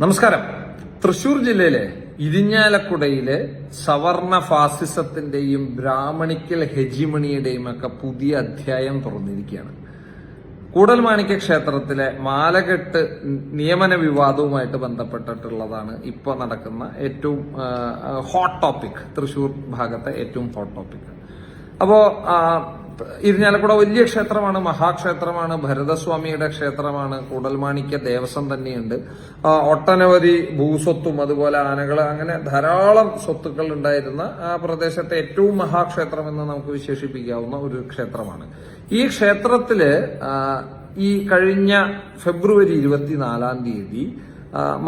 നമസ്കാരം. തൃശൂർ ജില്ലയിലെ ഇരിഞ്ഞാലക്കുടയിലെ സവർണ ഫാസിസത്തിന്റെയും ബ്രാഹ്മണിക്കൽ ഹെജിമണിയുടെയും ഒക്കെ പുതിയ അധ്യായം തുറന്നിരിക്കുകയാണ്. കൂടൽ മാണിക്യ ക്ഷേത്രത്തിലെ മാലകെട്ട് നിയമന വിവാദവുമായിട്ട് ബന്ധപ്പെട്ടിട്ടുള്ളതാണ് ഇപ്പോൾ നടക്കുന്ന ഏറ്റവും ഹോട്ട് ടോപ്പിക് തൃശൂർ ഭാഗത്തെ ഏറ്റവും ഹോട്ട് ടോപ്പിക് അപ്പോ ആ, ഇരിഞ്ഞാലക്കുട വലിയ ക്ഷേത്രമാണ് മഹാക്ഷേത്രമാണ് ഭരതസ്വാമിയുടെ ക്ഷേത്രമാണ് കൂടൽമാണിക്യ ദേവസ്വം തന്നെയുണ്ട്. ഒട്ടനവധി ഭൂസ്വത്തും അതുപോലെ ആനകൾ അങ്ങനെ ധാരാളം സ്വത്തുക്കൾ ഉണ്ടായിരുന്ന ആ പ്രദേശത്തെ ഏറ്റവും മഹാക്ഷേത്രം എന്ന് നമുക്ക് വിശേഷിപ്പിക്കാവുന്ന ഒരു ക്ഷേത്രമാണ്. ഈ ക്ഷേത്രത്തിൽ ഈ കഴിഞ്ഞ ഫെബ്രുവരി ഇരുപത്തിനാലാം തീയതി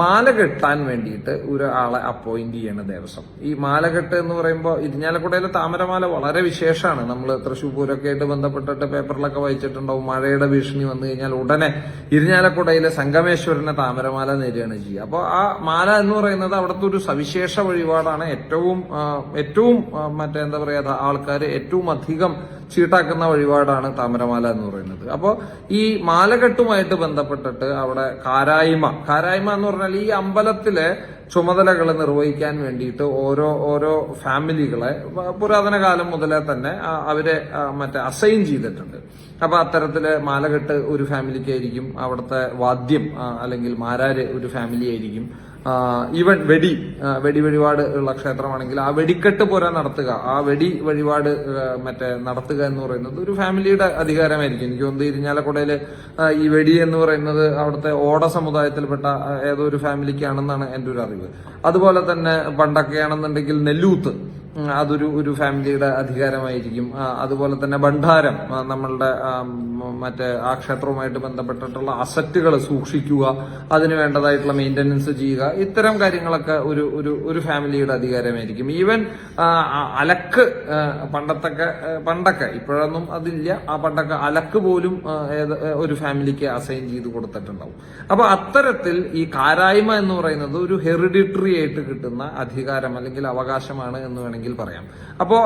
മാല കെട്ടാൻ വേണ്ടിയിട്ട് ഒരാളെ അപ്പോയിന്റ് ചെയ്യണ ദേവസ്വം. ഈ മാലകെട്ട് എന്ന് പറയുമ്പോൾ ഇരിഞ്ഞാലക്കുടയിലെ താമരമാല വളരെ വിശേഷമാണ്. നമ്മൾ തൃശ്ശൂർ പൂരൊക്കെ ആയിട്ട് ബന്ധപ്പെട്ടിട്ട് പേപ്പറിലൊക്കെ വായിച്ചിട്ടുണ്ടാവും. മഴയുടെ ഭീഷണി വന്നു കഴിഞ്ഞാൽ ഉടനെ ഇരിഞ്ഞാലക്കുടയിലെ സംഗമേശ്വരനെ താമരമാല നേരുകയാണ് ചെയ്യുക. അപ്പോൾ ആ മാല എന്ന് പറയുന്നത് അവിടുത്തെ ഒരു സവിശേഷ വഴിപാടാണ്. ഏറ്റവും ഏറ്റവും മറ്റേ എന്താ പറയുക ആൾക്കാർ ഏറ്റവും അധികം ചീട്ടാക്കുന്ന വഴിപാടാണ് താമരമാല എന്ന് പറയുന്നത്. അപ്പോൾ ഈ മാലകെട്ടുമായിട്ട് ബന്ധപ്പെട്ടിട്ട് അവിടെ കാരായ്മ കാരായ്മ എന്ന് പറഞ്ഞാൽ ഈ അമ്പലത്തിലെ ചുമതലകൾ നിർവഹിക്കാൻ വേണ്ടിയിട്ട് ഓരോ ഓരോ ഫാമിലികളെ പുരാതന കാലം മുതലേ തന്നെ അവരെ മറ്റേ അസൈൻ ചെയ്തിട്ടുണ്ട്. അപ്പൊ അത്തരത്തിൽ മാലകെട്ട് ഒരു ഫാമിലിക്കായിരിക്കും അവിടുത്തെ വാദ്യം അല്ലെങ്കിൽ മാരാര് ഒരു ഫാമിലി ആയിരിക്കും ഈവൻ വെടി വെടി വഴിപാട് ഉള്ള ക്ഷേത്രമാണെങ്കിൽ ആ വെടിക്കെട്ട് പോരാ നടത്തുക. ആ വെടി വഴിപാട് മറ്റേ നടത്തുക എന്ന് പറയുന്നത് ഒരു ഫാമിലിയുടെ അധികാരമായിരിക്കും. എനിക്ക് തോന്നുന്നു ഇരിഞ്ഞാലക്കുടയിൽ ഈ വെടി എന്ന് പറയുന്നത് അവിടുത്തെ ഓട സമുദായത്തിൽപ്പെട്ട ഏതോ ഒരു ഫാമിലിക്കാണെന്നാണ് എന്റെ ഒരു അറിവ്. അതുപോലെ തന്നെ പണ്ടൊക്കെയാണെന്നുണ്ടെങ്കിൽ നെല്ലൂത്ത്. അതൊരു ഒരു ഫാമിലിയുടെ അധികാരമായിരിക്കും. അതുപോലെ തന്നെ ഭണ്ഡാരം നമ്മളുടെ മറ്റേ ആ ക്ഷേത്രവുമായിട്ട് ബന്ധപ്പെട്ടിട്ടുള്ള അസറ്റുകൾ സൂക്ഷിക്കുക അതിന് വേണ്ടതായിട്ടുള്ള മെയിന്റനൻസ് ചെയ്യുക ഇത്തരം കാര്യങ്ങളൊക്കെ ഒരു ഒരു ഒരു ഫാമിലിയുടെ അധികാരമായിരിക്കും. ഈവൻ അലക്ക് പണ്ടത്തൊക്കെ പണ്ടൊക്കെ ഇപ്പോഴൊന്നും അതില്ല. ആ പണ്ടൊക്കെ അലക്ക് പോലും ഒരു ഫാമിലിക്ക് അസൈൻ ചെയ്ത് കൊടുത്തിട്ടുണ്ടാവും. അപ്പൊ അത്തരത്തിൽ ഈ കാരായ്മ എന്ന് പറയുന്നത് ഒരു ഹെറിഡിറ്ററി ആയിട്ട് കിട്ടുന്ന അധികാരം അല്ലെങ്കിൽ അവകാശമാണ് എന്ന് വേണമെങ്കിൽ പറയാം. അപ്പോൾ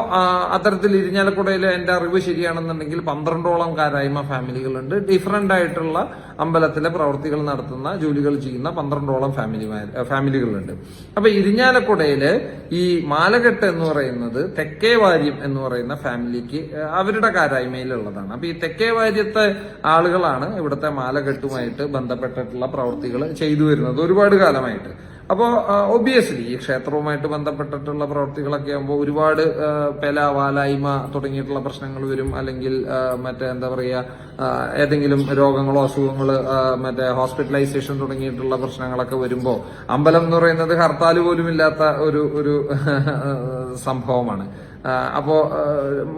അത്തരത്തിൽ ഇരിഞ്ഞാലക്കുടയിൽ എന്റെ അറിവ് ശരിയാണെന്നുണ്ടെങ്കിൽ പന്ത്രണ്ടോളം കാരായ്മ ഫാമിലികളുണ്ട്. ഡിഫറന്റ് ആയിട്ടുള്ള അമ്പലത്തിലെ പ്രവൃത്തികൾ നടത്തുന്ന ജോലികൾ ചെയ്യുന്ന പന്ത്രണ്ടോളം ഫാമിലി ഫാമിലികളുണ്ട്. അപ്പോൾ ഇരിഞ്ഞാലക്കുടയിൽ ഈ മാലകെട്ട് എന്ന് പറയുന്നത് തെക്കേ വാര്യം എന്ന് പറയുന്ന ഫാമിലിക്ക് അവരുടെ കാരായ്മയിലുള്ളതാണ്. അപ്പോൾ ഈ തെക്കേ വാര്യത്തെ ആളുകളാണ് ഇവിടുത്തെ മാലകെട്ടുമായിട്ട് ബന്ധപ്പെട്ടിട്ടുള്ള പ്രവൃത്തികൾ ചെയ്തു വരുന്നത് ഒരുപാട് കാലമായിട്ട്. അപ്പോൾ ഒബിയസ്ലി ഈ ക്ഷേത്രവുമായിട്ട് ബന്ധപ്പെട്ടിട്ടുള്ള പ്രവർത്തികളൊക്കെ ആകുമ്പോൾ ഒരുപാട് പെല വാലായ്മ തുടങ്ങിയിട്ടുള്ള പ്രശ്നങ്ങൾ വരും. അല്ലെങ്കിൽ മറ്റേ എന്താ പറയുക ഏതെങ്കിലും രോഗങ്ങളോ അസുഖങ്ങൾ മറ്റേ ഹോസ്പിറ്റലൈസേഷൻ തുടങ്ങിയിട്ടുള്ള പ്രശ്നങ്ങളൊക്കെ വരുമ്പോൾ അമ്പലം എന്ന് പറയുന്നത് ഹർത്താൽ പോലും ഇല്ലാത്ത ഒരു ഒരു സംഭവമാണ്. ആ, അപ്പോ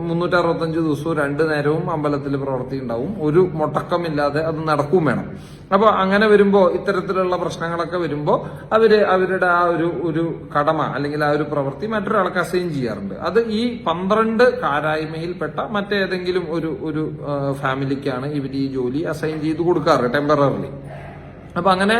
മുന്നൂറ്റി അറുപത്തഞ്ച് ദിവസവും രണ്ടു നേരവും അമ്പലത്തിൽ പ്രവൃത്തി ഉണ്ടാവും. ഒരു മുടക്കമില്ലാതെ അത് നടക്കും വേണം. അപ്പോൾ അങ്ങനെ വരുമ്പോ ഇത്തരത്തിലുള്ള പ്രശ്നങ്ങളൊക്കെ വരുമ്പോ അവർ അവരുടെ ആ ഒരു ഒരു കടമ അല്ലെങ്കിൽ ആ ഒരു പ്രവൃത്തി മറ്റൊരാൾക്ക് അസൈൻ ചെയ്യാറുണ്ട്. അത് ഈ പന്ത്രണ്ട് കാരായ്മയിൽപ്പെട്ട മറ്റേതെങ്കിലും ഒരു ഒരു ഫാമിലിക്കാണ് ഇവർ ഈ ജോലി അസൈൻ ചെയ്ത് കൊടുക്കാറ് ടെമ്പററിലി. അപ്പൊ അങ്ങനെ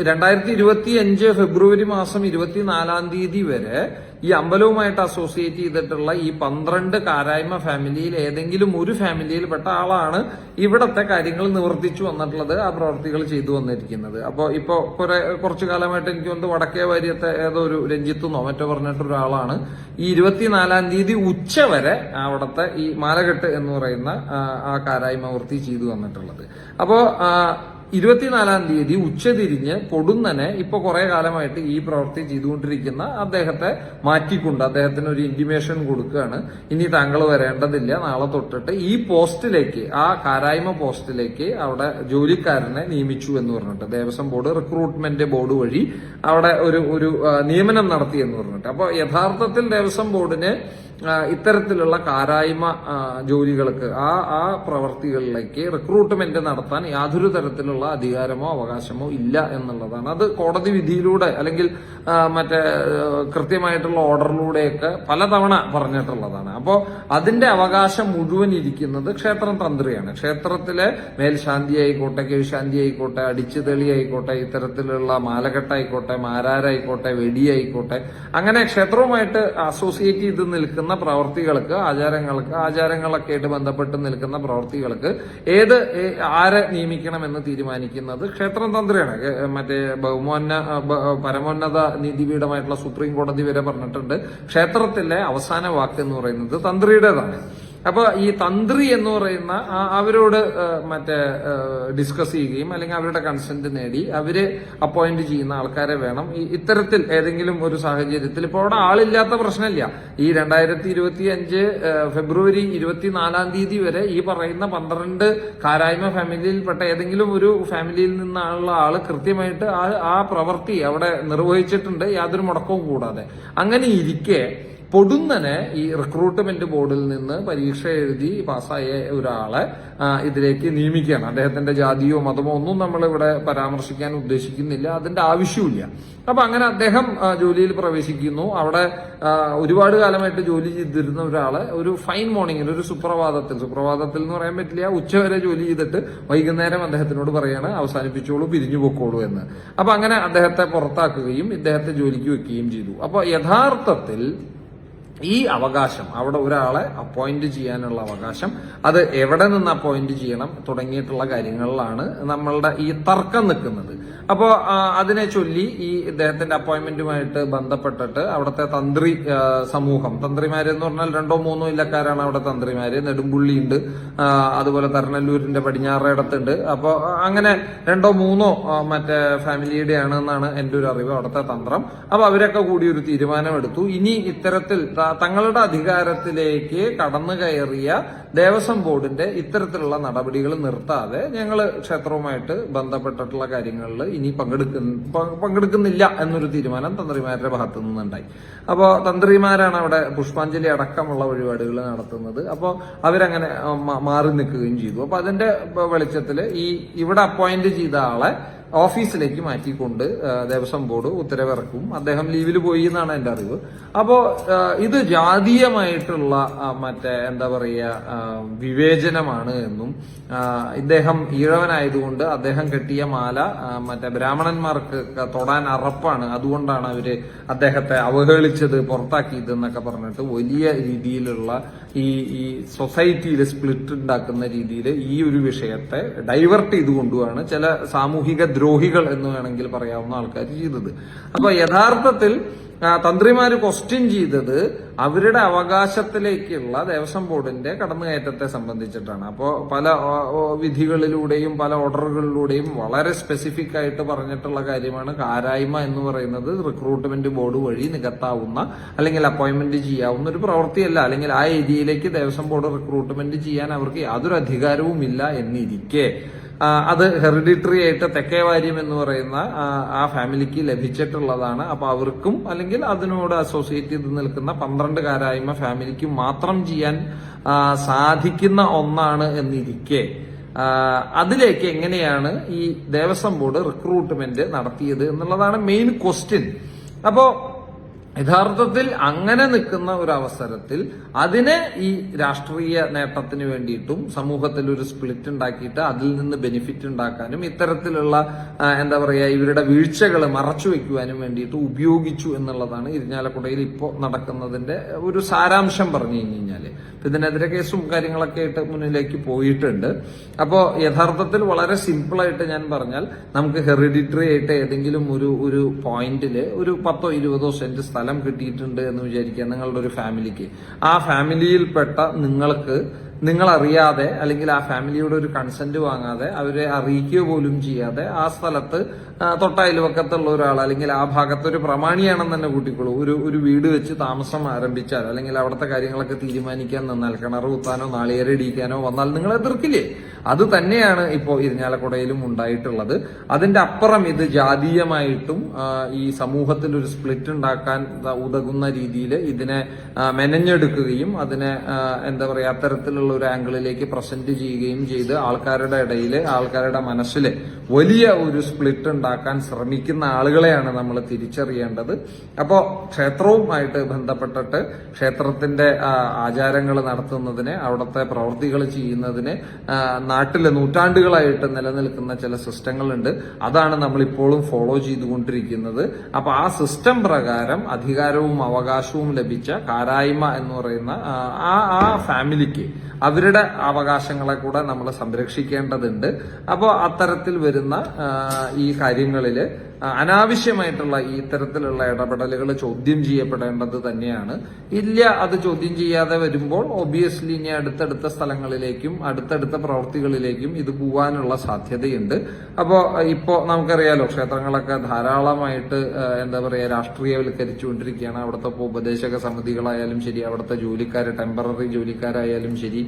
രണ്ടായിരത്തി ഇരുപത്തി അഞ്ച് ഫെബ്രുവരി മാസം ഇരുപത്തിനാലാം തീയതി വരെ ഈ അമ്പലവുമായിട്ട് അസോസിയേറ്റ് ചെയ്തിട്ടുള്ള ഈ പന്ത്രണ്ട് കാരായ്മ ഫാമിലിയിൽ ഏതെങ്കിലും ഒരു ഫാമിലിയിൽപ്പെട്ട ആളാണ് ഇവിടത്തെ കാര്യങ്ങൾ നിവർത്തിച്ചു വന്നിട്ടുള്ളത് ആ പ്രവർത്തികൾ ചെയ്തു വന്നിരിക്കുന്നത്. അപ്പോൾ ഇപ്പോൾ കുറേ കുറച്ചു കാലമായിട്ട് എനിക്ക് തോന്നുന്നു വടക്കേ വാര്യത്തെ ഏതോ ഒരു രഞ്ജിത്തുന്നോ മറ്റോ പറഞ്ഞിട്ടൊരാളാണ് ഈ ഇരുപത്തിനാലാം തീയതി ഉച്ച വരെ അവിടുത്തെ ഈ മാലകെട്ട് എന്ന് പറയുന്ന ആ, കാരായ്മ വൃത്തി ചെയ്തു വന്നിട്ടുള്ളത്. അപ്പോൾ ഇരുപത്തിനാലാം തീയതി ഉച്ചതിരിഞ്ഞ് പൊടുന്നനെ ഇപ്പൊ കുറെ കാലമായിട്ട് ഈ പ്രവൃത്തി ചെയ്തുകൊണ്ടിരിക്കുന്ന അദ്ദേഹത്തെ മാറ്റിക്കൊണ്ട് അദ്ദേഹത്തിന് ഒരു ഇന്റിമേഷൻ കൊടുക്കുകയാണ്. ഇനി താങ്കൾ വരേണ്ടതില്ല. നാളെ തൊട്ടിട്ട് ഈ പോസ്റ്റിലേക്ക് ആ കാരായ്മ പോസ്റ്റിലേക്ക് അവിടെ ജോലിക്കാരനെ നിയമിച്ചു എന്ന് പറഞ്ഞിട്ട് ദേവസ്വം ബോർഡ് റിക്രൂട്ട്മെന്റ് ബോർഡ് വഴി അവിടെ ഒരു ഒരു നിയമനം നടത്തി എന്ന് പറഞ്ഞിട്ട്. അപ്പോൾ യഥാർത്ഥത്തിൽ ദേവസ്വം ബോർഡിന് ഇത്തരത്തിലുള്ള കാരായ്മ ജോലികൾക്ക് ആ ആ പ്രവർത്തികളിലേക്ക് റിക്രൂട്ട്മെന്റ് നടത്താൻ യാതൊരു തരത്തിലുള്ള അധികാരമോ അവകാശമോ ഇല്ല എന്നുള്ളതാണ്. അത് കോടതി വിധിയിലൂടെ അല്ലെങ്കിൽ മറ്റേ കൃത്യമായിട്ടുള്ള ഓർഡറിലൂടെയൊക്കെ പലതവണ പറഞ്ഞിട്ടുള്ളതാണ്. അപ്പോൾ അതിന്റെ അവകാശം മുഴുവൻ ഇരിക്കുന്നത് ക്ഷേത്രം തന്ത്രിയാണ്. ക്ഷേത്രത്തിലെ മേൽശാന്തി ആയിക്കോട്ടെ കീഴ്ശാന്തി ആയിക്കോട്ടെ അടിച്ചുതെളി ആയിക്കോട്ടെ ഇത്തരത്തിലുള്ള മാലകെട്ടായിക്കോട്ടെ മാരാരായിക്കോട്ടെ വെടിയായിക്കോട്ടെ അങ്ങനെ ക്ഷേത്രവുമായിട്ട് അസോസിയേറ്റ് ചെയ്ത് നിൽക്കുന്ന പ്രവർത്തികൾക്ക് ആചാരങ്ങൾക്ക് ആചാരങ്ങളൊക്കെ ആയിട്ട് ബന്ധപ്പെട്ട് നിൽക്കുന്ന പ്രവർത്തികൾക്ക് ഏത് ആരെ നിയമിക്കണമെന്ന് തീരുമാനിക്കുന്നത് ക്ഷേത്രം തന്ത്രിയാണ് മറ്റേ ബഹുമോന്ന പരമോന്നത നീതിപീഠമായിട്ടുള്ള സുപ്രീം കോടതി വരെ പറഞ്ഞിട്ടുണ്ട്. ക്ഷേത്രത്തിലെ അവസാന വാക്ക് എന്ന് പറയുന്നത് തന്ത്രിയുടേതാണ്. അപ്പൊ ഈ തന്ത്രി എന്ന് പറയുന്ന അവരോട് മറ്റേ ഡിസ്കസ് ചെയ്യുകയും അല്ലെങ്കിൽ അവരുടെ കൺസെന്റ് നേടി അവർ അപ്പോയിന്റ് ചെയ്യുന്ന ആൾക്കാരെ വേണം. ഇത്തരത്തിൽ ഏതെങ്കിലും ഒരു സാഹചര്യത്തിൽ ഇപ്പോൾ അവിടെ ആളില്ലാത്ത പ്രശ്നമില്ല. ഈ രണ്ടായിരത്തി ഇരുപത്തി അഞ്ച് ഫെബ്രുവരി ഇരുപത്തിനാലാം തീയതി വരെ ഈ പറയുന്ന പന്ത്രണ്ട് കാരായ്മ ഫാമിലിയിൽപ്പെട്ട ഏതെങ്കിലും ഒരു ഫാമിലിയിൽ നിന്നുള്ള ആൾ കൃത്യമായിട്ട് ആ പ്രവൃത്തി അവിടെ നിർവഹിച്ചിട്ടുണ്ട്. യാതൊരു മുടക്കവും കൂടാതെ. അങ്ങനെ ഇരിക്കെ പൊടുന്നനെ ഈ റിക്രൂട്ട്മെന്റ് ബോർഡിൽ നിന്ന് പരീക്ഷ എഴുതി പാസ്സായ ഒരാളെ ഇതിലേക്ക് നിയമിക്കുകയാണ്. അദ്ദേഹത്തിന്റെ ജാതിയോ മതമോ ഒന്നും നമ്മൾ ഇവിടെ പരാമർശിക്കാൻ ഉദ്ദേശിക്കുന്നില്ല. അതിന്റെ ആവശ്യമില്ല അപ്പൊ അങ്ങനെ അദ്ദേഹം ജോലിയിൽ പ്രവേശിക്കുന്നു. അവിടെ ഒരുപാട് കാലമായിട്ട് ജോലി ചെയ്തിരുന്ന ഒരാൾ ഒരു ഫൈൻ മോർണിംഗിൽ ഒരു സുപ്രഭാതത്തിൽ സുപ്രഭാതത്തിൽ എന്ന് പറയാൻ പറ്റില്ല. ഉച്ചവരെ ജോലി ചെയ്തിട്ട് വൈകുന്നേരം അദ്ദേഹത്തിനോട് പറയാണ് അവസാനിപ്പിച്ചോളൂ പിരിഞ്ഞു പൊക്കോളൂ എന്ന്. അപ്പൊ അങ്ങനെ അദ്ദേഹത്തെ പുറത്താക്കുകയും ഇദ്ദേഹത്തെ ജോലിക്ക് വെക്കുകയും ചെയ്തു. അപ്പൊ യഥാർത്ഥത്തിൽ ഈ അവകാശം അവിടെ ഒരാളെ അപ്പോയിന്റ് ചെയ്യാനുള്ള അവകാശം അത് എവിടെ നിന്ന് അപ്പോയിന്റ് ചെയ്യണം തുടങ്ങിയിട്ടുള്ള കാര്യങ്ങളിലാണ് നമ്മളുടെ ഈ തർക്കം നിൽക്കുന്നത്. അപ്പോ അതിനെ ചൊല്ലി ഈ ഇദ്ദേഹത്തിന്റെ അപ്പോയിന്റ്മെന്റുമായിട്ട് ബന്ധപ്പെട്ടിട്ട് അവിടുത്തെ തന്ത്രി സമൂഹം തന്ത്രിമാര് എന്ന് പറഞ്ഞാൽ രണ്ടോ മൂന്നോ ഇല്ലക്കാരാണ് അവിടെ തന്ത്രിമാര്. നെടുമ്പുള്ളിയുണ്ട് അതുപോലെ തരണല്ലൂരിന്റെ പടിഞ്ഞാറേടത്തുണ്ട് അപ്പോ അങ്ങനെ രണ്ടോ മൂന്നോ മറ്റേ ഫാമിലിയുടെ ആണെന്നാണ് എന്റെ ഒരു അറിവ് അവിടുത്തെ തന്ത്രം. അപ്പോൾ അവരൊക്കെ കൂടി ഒരു തീരുമാനമെടുത്തു. ഇനി ഇത്തരത്തിൽ തങ്ങളുടെ അധികാരത്തിലേക്ക് കടന്നു കയറിയ ദേവസ്വം ബോർഡിന്റെ ഇത്തരത്തിലുള്ള നടപടികൾ നിർത്താതെ ഞങ്ങൾ ക്ഷേത്രവുമായിട്ട് ബന്ധപ്പെട്ടിട്ടുള്ള കാര്യങ്ങളിൽ ഇനി പങ്കെടുക്കുന്ന പങ്കെടുക്കുന്നില്ല എന്നൊരു തീരുമാനം തന്ത്രിമാരുടെ ഭാഗത്തു നിന്നുണ്ടായി. അപ്പോൾ തന്ത്രിമാരാണ് അവിടെ പുഷ്പാഞ്ജലി അടക്കമുള്ള വഴിപാടുകൾ നടത്തുന്നത്. അപ്പോൾ അവരങ്ങനെ മാറി നിൽക്കുകയും ചെയ്തു. അപ്പോൾ അതിന്റെ വെളിച്ചത്തിൽ ഈ ഇവിടെ അപ്പോയിന്റ് ചെയ്ത ആളെ ഓഫീസിലേക്ക് മാറ്റിക്കൊണ്ട് ദേവസ്വം ബോർഡ് ഉത്തരവിറക്കും. അദ്ദേഹം ലീവിൽ പോയി എന്നാണ് എന്റെ അറിവ്. അപ്പോ ഇത് ജാതീയമായിട്ടുള്ള മറ്റേ എന്താ പറയുക വിവേചനമാണ് എന്നും ഇദ്ദേഹം ഈഴവനായതുകൊണ്ട് അദ്ദേഹം കെട്ടിയ മാല മറ്റേ ബ്രാഹ്മണന്മാർക്ക് തൊടാൻ അറപ്പാണ്. അതുകൊണ്ടാണ് അവർ അദ്ദേഹത്തെ അവഹേളിച്ചത് പുറത്താക്കിയത് എന്നൊക്കെ പറഞ്ഞിട്ട് വലിയ രീതിയിലുള്ള ഈ ഈ സൊസൈറ്റിയിൽ സ്പ്ലിറ്റ് ഉണ്ടാക്കുന്ന രീതിയിൽ ഈ ഒരു വിഷയത്തെ ഡൈവേർട്ട് ചെയ്ത് കൊണ്ടുപോവാണ് ചില സാമൂഹിക ദ്രോഹികൾ എന്ന് വേണമെങ്കിൽ പറയാവുന്ന ആൾക്കാർ ചെയ്തത്. അപ്പൊ യഥാർത്ഥത്തിൽ ആ, തന്ത്രിമാര് ക്വസ്റ്റ്യൻ ചെയ്തത് അവരുടെ അവകാശത്തിലേക്കുള്ള ദേവസ്വം ബോർഡിന്റെ കടന്നുകയറ്റത്തെ സംബന്ധിച്ചിട്ടാണ്. അപ്പോൾ പല വിധികളിലൂടെയും പല ഓർഡറുകളിലൂടെയും വളരെ സ്പെസിഫിക് ആയിട്ട് പറഞ്ഞിട്ടുള്ള കാര്യമാണ് കാരായ്മ എന്ന് പറയുന്നത് റിക്രൂട്ട്മെന്റ് ബോർഡ് വഴി നികത്താവുന്ന അല്ലെങ്കിൽ അപ്പോയിന്റ്മെന്റ് ചെയ്യാവുന്ന ഒരു പ്രവൃത്തിയല്ല. അല്ലെങ്കിൽ ആ ഏരിയയിലേക്ക് ദേവസ്വം ബോർഡ് റിക്രൂട്ട്മെന്റ് ചെയ്യാൻ അവർക്ക് യാതൊരു അധികാരവും ഇല്ല എന്നിരിക്കെ. അത് ഹെറിഡിറ്ററി ആയിട്ട് തെക്കേവാര്യം എന്ന് പറയുന്ന ആ, ഫാമിലിക്ക് ലഭിച്ചിട്ടുള്ളതാണ്. അപ്പൊ അവർക്കും അല്ലെങ്കിൽ അതിനോട് അസോസിയേറ്റ് ചെയ്ത് നിൽക്കുന്ന പന്ത്രണ്ട് കാരായ്മ ഫാമിലിക്ക് മാത്രം ചെയ്യാൻ സാധിക്കുന്ന ഒന്നാണ് എന്നിരിക്കെ. അതിലേക്ക് എങ്ങനെയാണ് ഈ ദേവസ്വം ബോർഡ് റിക്രൂട്ട്മെന്റ് നടത്തിയത് എന്നുള്ളതാണ് മെയിൻ ക്വസ്റ്റ്യൻ അപ്പോ യഥാർത്ഥത്തിൽ അങ്ങനെ നിൽക്കുന്ന ഒരു അവസരത്തിൽ അതിനെ ഈ രാഷ്ട്രീയ നേട്ടത്തിന് വേണ്ടിയിട്ടും സമൂഹത്തിൽ ഒരു സ്പ്ലിറ്റ് ഉണ്ടാക്കിയിട്ട് അതിൽ നിന്ന് ബെനിഫിറ്റ് ഉണ്ടാക്കാനും ഇത്തരത്തിലുള്ള എന്താ പറയുക ഇവരുടെ വീഴ്ചകൾ മറച്ചു വെക്കുവാനും വേണ്ടിയിട്ട് ഉപയോഗിച്ചു എന്നുള്ളതാണ് ഇരിഞ്ഞാലക്കുടയിൽ ഇപ്പോൾ നടക്കുന്നതിന്റെ ഒരു സാരാംശം പറഞ്ഞു കഴിഞ്ഞു കഴിഞ്ഞാൽ. ഇപ്പൊ ഇതിനെതിരെ കേസും കാര്യങ്ങളൊക്കെ ആയിട്ട് മുന്നിലേക്ക് പോയിട്ടുണ്ട്. അപ്പോൾ യഥാർത്ഥത്തിൽ വളരെ സിമ്പിളായിട്ട് ഞാൻ പറഞ്ഞാൽ നമുക്ക് ഹെറിഡിറ്ററി ആയിട്ട് ഏതെങ്കിലും ഒരു ഒരു പോയിന്റിൽ ഒരു പത്തോ ഇരുപതോ സെന്റ് സ്ഥലം കിട്ടിയിട്ടുണ്ട് എന്ന് വിചാരിക്കുക നിങ്ങളുടെ ഒരു ഫാമിലിക്ക്. ആ ഫാമിലിയിൽപ്പെട്ട നിങ്ങൾക്ക് നിങ്ങൾ അറിയാതെ അല്ലെങ്കിൽ ആ ഫാമിലിയുടെ ഒരു കൺസെന്റ് വാങ്ങാതെ അവരെ അറിയിക്കുക പോലും ചെയ്യാതെ ആ സ്ഥലത്ത് ആ, തൊട്ട ഒരാൾ അല്ലെങ്കിൽ ആ ഭാഗത്ത് ഒരു പ്രമാണിയാണെന്ന് തന്നെ കൂട്ടിക്കോളൂ. ഒരു ഒരു വീട് വെച്ച് താമസം ആരംഭിച്ചാൽ അല്ലെങ്കിൽ അവിടുത്തെ കാര്യങ്ങളൊക്കെ തീരുമാനിക്കാൻ നിന്നാൽ കിണർ കുത്താനോ നാളികേര ഇടിക്കാനോ വന്നാൽ നിങ്ങൾ എതിർക്കില്ലേ? അത് തന്നെയാണ് ഇപ്പോൾ ഇരിഞ്ഞാലക്കുടയിലും ഉണ്ടായിട്ടുള്ളത്. അതിന്റെ അപ്പുറം ഇത് ജാതീയമായിട്ടും ഈ സമൂഹത്തിൽ ഒരു സ്പ്ലിറ്റ് ഉണ്ടാക്കാൻ ഉതകുന്ന രീതിയിൽ ഇതിനെ മെനഞ്ഞെടുക്കുകയും അതിനെ എന്താ പറയുക അത്തരത്തിലുള്ള ഒരു ആംഗിളിലേക്ക് പ്രസന്റ് ചെയ്യുകയും ചെയ്ത് ആൾക്കാരുടെ ഇടയിൽ ആൾക്കാരുടെ മനസ്സിൽ വലിയ ഒരു സ്പ്ലിറ്റ് ഉണ്ടാക്കാൻ ശ്രമിക്കുന്ന ആളുകളെയാണ് നമ്മൾ തിരിച്ചറിയേണ്ടത്. അപ്പോൾ ക്ഷേത്രവുമായിട്ട് ബന്ധപ്പെട്ടിട്ട് ക്ഷേത്രത്തിന്റെ ആചാരങ്ങൾ നടത്തുന്നതിന് അവിടുത്തെ പ്രവൃത്തികൾ ചെയ്യുന്നതിന് നാട്ടിൽ നൂറ്റാണ്ടുകളായിട്ട് നിലനിൽക്കുന്ന ചില സിസ്റ്റങ്ങളുണ്ട്. അതാണ് നമ്മൾ ഇപ്പോഴും ഫോളോ ചെയ്തുകൊണ്ടിരിക്കുന്നത്. അപ്പൊ ആ സിസ്റ്റം പ്രകാരം അധികാരവും അവകാശവും ലഭിച്ച കാരായ്മ എന്ന് പറയുന്ന ആ, ആ ഫാമിലിക്ക് അവരുടെ അവകാശങ്ങളെ കൂടെ നമ്മൾ സംരക്ഷിക്കേണ്ടതുണ്ട്. അപ്പോൾ അത്തരത്തിൽ വരുന്ന ഈ കാര്യങ്ങളിൽ അനാവശ്യമായിട്ടുള്ള ഈ ഇത്തരത്തിലുള്ള ഇടപെടലുകൾ ചോദ്യം ചെയ്യപ്പെടേണ്ടത് തന്നെയാണ്. ഇല്ല അത് ചോദ്യം ചെയ്യാതെ വരുമ്പോൾ ഒബിയസ്ലി ഇനി അടുത്തടുത്ത സ്ഥലങ്ങളിലേക്കും അടുത്തടുത്ത പ്രവൃത്തികളിലേക്കും ഇത് പോവാനുള്ള സാധ്യതയുണ്ട്. അപ്പോൾ ഇപ്പോൾ നമുക്കറിയാലോ ക്ഷേത്രങ്ങളൊക്കെ ധാരാളമായിട്ട് എന്താ പറയുക രാഷ്ട്രീയവൽക്കരിച്ചുകൊണ്ടിരിക്കുകയാണ്. അവിടുത്തെ ഉപദേശക സമിതികളായാലും ശരി അവിടുത്തെ ജോലിക്കാർ ടെമ്പററി ജോലിക്കാരായാലും ശരി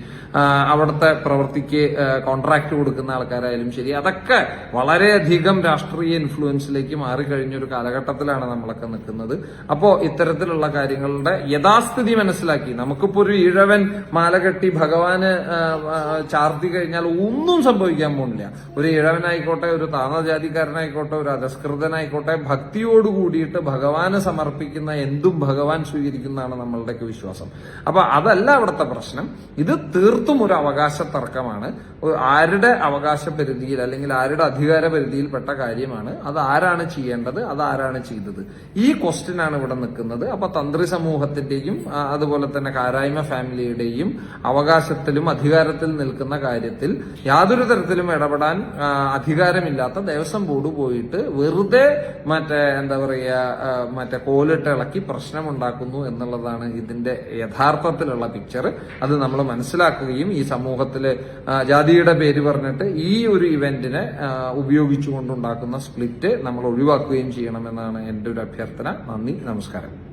അവിടുത്തെ പ്രവൃത്തിക്ക് കോൺട്രാക്ട് കൊടുക്കുന്ന ആൾക്കാരായാലും ശരി അതൊക്കെ വളരെയധികം രാഷ്ട്രീയ ഇൻഫ്ലുവൻസിലേക്ക് മാറിക്കഴിഞ്ഞ ഒരു കാലഘട്ടത്തിലാണ് നമ്മളൊക്കെ നിൽക്കുന്നത്. അപ്പോ ഇത്തരത്തിലുള്ള കാര്യങ്ങളുടെ യഥാസ്ഥിതി മനസ്സിലാക്കി. നമുക്കിപ്പോ ഒരു ഇഴവൻ മാല കെട്ടി ഭഗവാന് ചാർത്തി കഴിഞ്ഞാൽ ഒന്നും സംഭവിക്കാൻ പോകുന്നില്ല. ഒരു ഇഴവനായിക്കോട്ടെ ഒരു താഴ്ന്ന ഒരു അധസ്കൃതനായിക്കോട്ടെ ഭക്തിയോട് കൂടിയിട്ട് ഭഗവാന് സമർപ്പിക്കുന്ന എന്തും ഭഗവാൻ സ്വീകരിക്കുന്നതാണ് നമ്മളുടെയൊക്കെ വിശ്വാസം. അപ്പൊ അതല്ല അവിടുത്തെ പ്രശ്നം. ഇത് തീർത്തും ഒരു അവകാശ തർക്കമാണ് ആരുടെ അവകാശ പരിധിയിൽ അല്ലെങ്കിൽ ആരുടെ അധികാര പരിധിയിൽപ്പെട്ട കാര്യമാണ്. അത് ആരാണ് ചെയ്യേണ്ടത്? അതാരാണ് ആരാണ് ചെയ്തത്? ഈ ക്വസ്റ്റ്യൻ ആണ് ഇവിടെ നിൽക്കുന്നത്. അപ്പൊ തന്ത്രി സമൂഹത്തിന്റെയും അതുപോലെ തന്നെ കാരായ്മ ഫാമിലിയുടെയും അവകാശത്തിലും അധികാരത്തിൽ നിൽക്കുന്ന കാര്യത്തിൽ യാതൊരു തരത്തിലും ഇടപെടാൻ അധികാരമില്ലാത്ത ദേവസ്വം ബോർഡ് പോയിട്ട് വെറുതെ മറ്റേ എന്താ പറയുക മറ്റേ കോലിട്ട് ഇളക്കി പ്രശ്നമുണ്ടാക്കുന്നു എന്നുള്ളതാണ് ഇതിന്റെ യഥാർത്ഥത്തിലുള്ള പിക്ചർ അത് നമ്മൾ മനസ്സിലാക്കുകയും ഈ സമൂഹത്തിലെ ജാതിയുടെ പേര് പറഞ്ഞിട്ട് ഈ ഒരു ഇവന്റിനെ ഉപയോഗിച്ചുകൊണ്ടുണ്ടാക്കുന്ന സ്പ്ലിറ്റ് നമ്മൾ ഒഴിവാക്കുകയും ചെയ്യണമെന്നാണ് എന്റെ ഒരു അഭ്യർത്ഥന. നന്ദി നമസ്കാരം.